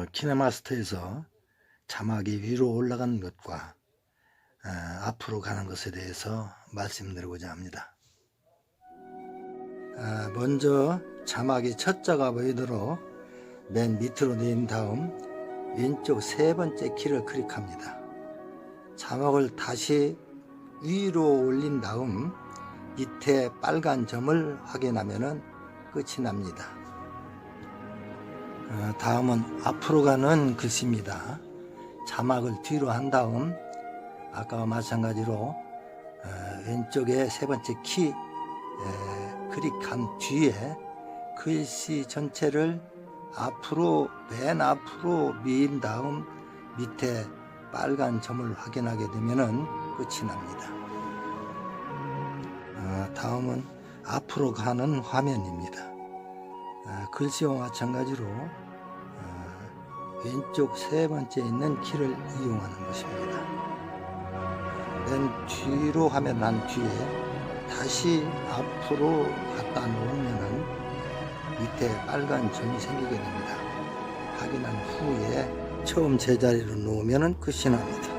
어, 키네마스터에서 자막이 위로 올라가는 것과 어, 앞으로 가는 것에 대해서 말씀드리고자 합니다. 아, 먼저 자막이 첫 자가 보이도록 맨 밑으로 내린 다음 왼쪽 세 번째 키를 클릭합니다. 자막을 다시 위로 올린 다음 밑에 빨간 점을 확인하면 끝이 납니다. 어, 다음은 앞으로 가는 글씨입니다. 자막을 뒤로 한 다음 아까와 마찬가지로 어, 왼쪽에 세 번째 키 에, 클릭한 뒤에 글씨 전체를 앞으로 맨 앞으로 미인 다음 밑에 빨간 점을 확인하게 되면은 끝이 납니다. 어, 다음은 앞으로 가는 화면입니다. 어, 글씨와 마찬가지로 어, 왼쪽 세 번째 있는 키를 이용하는 것입니다. 맨 뒤로 화면 한 뒤에 다시 앞으로 갖다 놓으면은 밑에 빨간 점이 생기게 됩니다. 확인한 후에 처음 제자리로 놓으면 끝이 납니다.